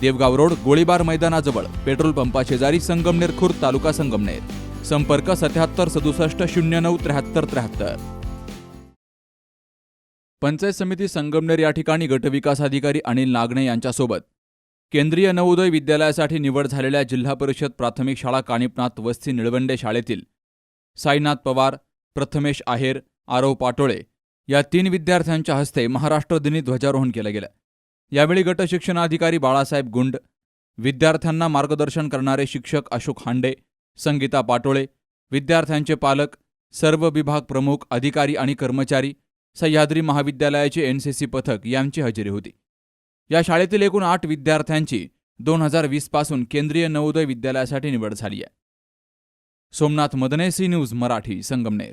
Devgaon road गोळीबार मैदानाजवळ petrol पंपा शेजारी संगमनेर खुर्द तालुका संगमनेर. संपर्क सत्याहत्तर सदुसष्ट शून्य नऊ त्र्याहत्तर त्र्याहत्तर. पंचायत समिती संगमनेर या ठिकाणी गटविकास अधिकारी अनिल नागणे यांच्यासोबत केंद्रीय नवोदय विद्यालयासाठी निवड झालेल्या जिल्हा परिषद प्राथमिक शाळा कानिपनाथ वस्ती निळवंडे शाळेतील साईनाथ पवार प्रथमेश आहेर आरव पाटोळे या तीन विद्यार्थ्यांच्या हस्ते महाराष्ट्र दिनी ध्वजारोहण केलं गेलं. यावेळी गट शिक्षणाधिकारी बाळासाहेब गुंड विद्यार्थ्यांना मार्गदर्शन करणारे शिक्षक अशोक हांडे संगीता पाटोळे विद्यार्थ्यांचे पालक सर्व विभाग प्रमुख अधिकारी आणि कर्मचारी सह्याद्री महाविद्यालयाचे एनसीसी पथक यांची हजेरी होती. या शाळेतील एकूण आठ विद्यार्थ्यांची दोन हजार वीसपासून केंद्रीय नवोदय विद्यालयासाठी निवड झाली आहे. Somnath Madane C news Marathi Sangamner.